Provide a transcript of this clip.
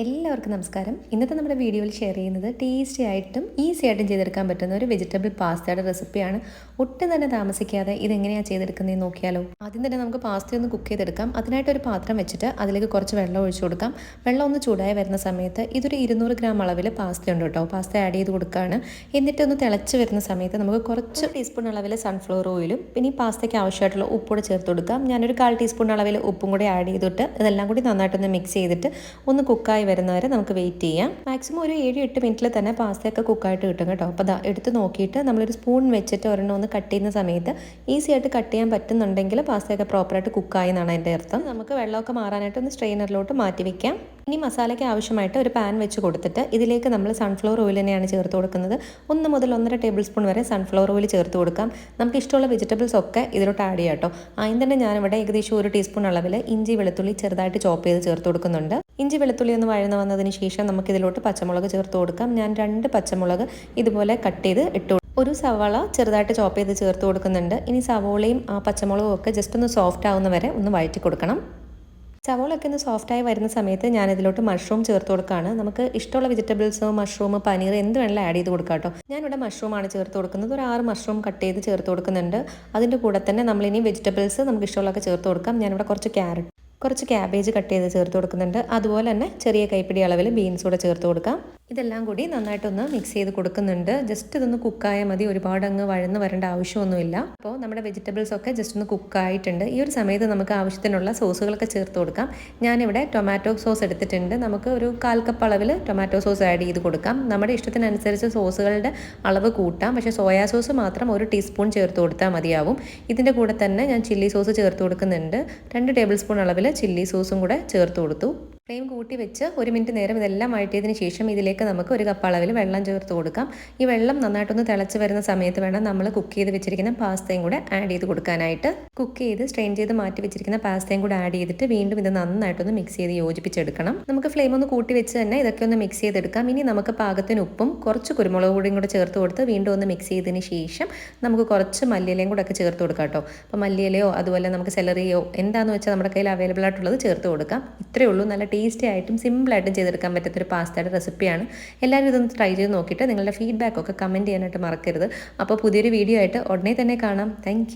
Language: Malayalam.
എല്ലാവർക്കും നമസ്കാരം. ഇന്നത്തെ നമ്മുടെ വീഡിയോയിൽ ഷെയർ ചെയ്യുന്നത് ടേസ്റ്റി ആയിട്ടും ഈസി ആയിട്ടും ചെയ്തെടുക്കാൻ പറ്റുന്ന ഒരു വെജിറ്റബിൾ പാസ്തയുടെ റെസിപ്പിയാണ് ഒട്ടും തന്നെ താമസിക്കാതെ ഇതെങ്ങനെയാണ് ചെയ്തെടുക്കുന്നതെന്ന് നോക്കിയാലോ? ആദ്യം തന്നെ നമുക്ക് പാസ്ത ഒന്ന് കുക്ക് ചെയ്തെടുക്കാം. അതിനായിട്ട് ഒരു പാത്രം വെച്ചിട്ട് അതിലേക്ക് കുറച്ച് വെള്ളം ഒഴിച്ചു കൊടുക്കാം. വെള്ളം ഒന്ന് ചൂടായി വരുന്ന സമയത്ത് ഇതൊരു ഇരുന്നൂറ് ഗ്രാം അളവിൽ പാസ്ത ഉണ്ട് കേട്ടോ. പാസ്ത ആഡ് ചെയ്ത് കൊടുക്കുകയാണ് എന്നിട്ട് ഒന്ന് തിളച്ച് വരുന്ന സമയത്ത് നമുക്ക് കുറച്ച് ടീസ്പൂൺ അളവിൽ സൺഫ്ലവർ ഓയിലും പിന്നെ ഈ പാസ്തയ്ക്ക് ആവശ്യമായിട്ടുള്ള ഉപ്പൂടെ ചേർത്ത് കൊടുക്കാം. ഞാനൊരു കാൽ ടീസ്പൂൺ അളവിൽ ഉപ്പും കൂടി ആഡ് ചെയ്തിട്ട് ഇതെല്ലാം കൂടി നന്നായിട്ടൊന്ന് മിക്സ് ചെയ്തിട്ട് ഒന്ന് കുക്കായി കുക്കായി വരുന്നവരെ നമുക്ക് വെയിറ്റ് ചെയ്യാം. മാക്സിമം ഒരു ഏഴ് എട്ട് മിനിറ്റിൽ തന്നെ പാസ്തയൊക്കെ കുക്കായിട്ട് കിട്ടും കേട്ടോ. അപ്പോൾ ദാ എടുത്ത് നോക്കിയിട്ട് നമ്മളൊരു സ്പൂൺ വെച്ചിട്ട് ഒരെണ്ണം ഒന്ന് കട്ട് ചെയ്യുന്ന സമയത്ത് ഈസി ആയിട്ട് കട്ട് ചെയ്യാൻ പറ്റുന്നുണ്ടെങ്കിൽ പാസ്തയൊക്കെ പ്രോപ്പറായിട്ട് കുക്കായി എന്നാണ് എന്റെ അർത്ഥം. നമുക്ക് വെള്ളമൊക്കെ മാറാനായിട്ട് ഒന്ന് സ്ട്രെയിനറിലോട്ട് മാറ്റി വെക്കാം. ഇനി മസാലയ്ക്ക് ആവശ്യമായിട്ട് ഒരു പാൻ വെച്ച് കൊടുത്തിട്ട് ഇതിലേക്ക് നമ്മൾ സൺഫ്ലവർ ഓയിൽ തന്നെയാണ് ചേർത്ത് കൊടുക്കുന്നത്. ഒന്ന് മുതൽ ഒന്നര ടേബിൾ സ്പൂൺ വരെ സൺഫ്ലവർ ഓയിൽ ചേർത്ത് കൊടുക്കാം. നമുക്ക് ഇഷ്ടമുള്ള വെജിറ്റബിൾസ് ഒക്കെ ഇതിലോട്ട് ആഡ് ചെയ്യാം കേട്ടോ. ആദ്യം തന്നെ ഞാനിവിടെ ഏകദേശം ഒരു ടീസ്പൂൺ അളവിൽ ഇഞ്ചി വെളുത്തുള്ളി ചെറുതായിട്ട് ചോപ്പ് ചെയ്ത് ചേർത്ത് കൊടുക്കുന്നുണ്ട്. ഇഞ്ചി വെളുത്തുള്ളി ഒന്ന് വഴന്ന് വന്നതിന് ശേഷം നമുക്കിതിലോട്ട് പച്ചമുളക് ചേർത്ത് കൊടുക്കാം. ഞാൻ രണ്ട് പച്ചമുളക് ഇതുപോലെ കട്ട് ചെയ്ത് ഇട്ടു ഒരു സവാള ചെറുതായിട്ട് ചോപ്പ് ചെയ്ത് ചേർത്ത് കൊടുക്കുന്നുണ്ട്. ഇനി സവോളയും ആ പച്ചമുളകും ഒക്കെ ജസ്റ്റ് ഒന്ന് സോഫ്റ്റ് ആവുന്ന വരെ ഒന്ന് വഴറ്റി കൊടുക്കണം. സവോളൊക്കെ ഒന്ന് സോഫ്റ്റായി വരുന്ന സമയത്ത് ഞാൻ ഇതിലോട്ട് മഷ്റൂം ചേർത്ത് കൊടുക്കുകയാണ് നമുക്ക് ഇഷ്ടമുള്ള വെജിറ്റബിൾസ് മഷ്റൂം പനീർ എന്ത് വേണമെങ്കിലും ആഡ് ചെയ്ത് കൊടുക്കാം കേട്ടോ. ഞാനിവിടെ മഷ്റൂമാണ് ചേർത്ത് കൊടുക്കുന്നത്. ഒരു ആറ് മഷ്റൂം കട്ട് ചെയ്ത് ചേർത്ത് കൊടുക്കുന്നുണ്ട്. അതിന്റെ കൂടെ തന്നെ നമ്മളിനി വെജിറ്റബിൾസ് നമുക്ക് ഇഷ്ടമുള്ളതൊക്കെ ചേർത്ത് കൊടുക്കാം. ഞാനിവിടെ കുറച്ച് ക്യാരറ്റ് കുറച്ച് ക്യാബേജ് കട്ട് ചെയ്ത് ചേർത്ത് കൊടുക്കുന്നുണ്ട്. അതുപോലെ തന്നെ ചെറിയ കൈപ്പിടി അളവിൽ ബീൻസ് കൂടെ ചേർത്ത് കൊടുക്കാം. ഇതെല്ലാം കൂടി നന്നായിട്ടൊന്ന് മിക്സ് ചെയ്ത് കൊടുക്കുന്നുണ്ട്. ജസ്റ്റ് ഇതൊന്ന് കുക്കായാൽ മതി. ഒരുപാട് അങ്ങ് വഴന്ന് വരേണ്ട ആവശ്യമൊന്നുമില്ല. അപ്പോൾ നമ്മുടെ വെജിറ്റബിൾസ് ഒക്കെ ജസ്റ്റ് ഒന്ന് കുക്കായിട്ടുണ്ട് ഈ ഒരു സമയത്ത് നമുക്ക് ആവശ്യത്തിനുള്ള സോസുകളൊക്കെ ചേർത്ത് കൊടുക്കാം. ഞാനിവിടെ ടൊമാറ്റോ സോസ് എടുത്തിട്ടുണ്ട്. നമുക്ക് ഒരു കാൽ കപ്പ് അളവിൽ ടൊമാറ്റോ സോസ് ആഡ് ചെയ്ത് കൊടുക്കാം. നമ്മുടെ ഇഷ്ടത്തിനനുസരിച്ച് സോസുകളുടെ അളവ് കൂട്ടാം. പക്ഷേ സോയാ സോസ് മാത്രം ഒരു ടീസ്പൂൺ ചേർത്ത് കൊടുത്താൽ മതിയാവും. ഇതിന്റെ കൂടെ തന്നെ ഞാൻ ചില്ലി സോസ് ചേർത്ത് കൊടുക്കുന്നുണ്ട്. രണ്ട് ടേബിൾ സ്പൂൺ അളവിൽ ചില്ലി സോസും കൂടെ ചേർത്ത് കൊടുത്തു. ഫ്ലെയിം കൂട്ടി വെച്ച് ഒരു മിനിറ്റ് നേരം ഇതെല്ലാം വഴറ്റിയതിന് ശേഷം ഇതിലേക്ക് നമുക്ക് ഒരു കപ്പ് അളവിൽ വെള്ളം ചേർത്ത് കൊടുക്കാം. ഈ വെള്ളം നന്നായിട്ടൊന്ന് തിളച്ച് വരുന്ന സമയത്ത് വേണം നമ്മൾ കുക്ക് ചെയ്ത് വെച്ചിരിക്കുന്ന പാസ്തയും കൂടെ ആഡ് ചെയ്ത് കൊടുക്കാനായിട്ട്. കുക്ക് ചെയ്ത് സ്ട്രെയിൻ ചെയ്ത് മാറ്റി വെച്ചിരിക്കുന്ന പാസ്തയും കൂടെ ആഡ് ചെയ്തിട്ട് വീണ്ടും ഇത് നന്നായിട്ടൊന്ന് മിക്സ് ചെയ്ത് യോജിപ്പിച്ചെടുക്കണം. നമുക്ക് ഫ്ലെയിം ഒന്ന് കൂട്ടി വെച്ച് തന്നെ ഇതൊക്കെ ഒന്ന് മിക്സ് ചെയ്തെടുക്കാം. ഇനി നമുക്ക് പാകത്തിന് ഉപ്പും കുറച്ച് കുരുമുളക് പൊടിയും കൂടെ ചേർത്ത് കൊടുത്ത് വീണ്ടും ഒന്ന് മിക്സ് ചെയ്തതിന് ശേഷം നമുക്ക് കുറച്ച് മല്ലിയിലയും കൂടെ ഒക്കെ ചേർത്ത് കൊടുക്കാം കേട്ടോ. അപ്പോൾ മല്ലിയിലയോ അതുപോലെ നമുക്ക് സെലറിയോ എന്താണെന്ന് വെച്ചാൽ നമ്മുടെ കയ്യിൽ അവൈലബിൾ ആയിട്ടുള്ളത് ചേർത്ത് കൊടുക്കാം. ഇത്രയേ ഉള്ളൂ. നല്ല ടേസ്റ്റി ആയിട്ടും സിമ്പിളായിട്ടും ചെയ്തെടുക്കാൻ പറ്റുന്ന ഒരു പാസ്തയുടെ റെസിപ്പിയാണ് എല്ലാവരും ഇതൊന്ന് ട്രൈ ചെയ്ത് നോക്കിയിട്ട് നിങ്ങളുടെ ഫീഡ്ബാക്കൊക്കെ കമന്റ് ചെയ്യാനായിട്ട് മറക്കരുത്. അപ്പോൾ പുതിയൊരു വീഡിയോ ആയിട്ട് ഉടനെ തന്നെ കാണാം. താങ്ക്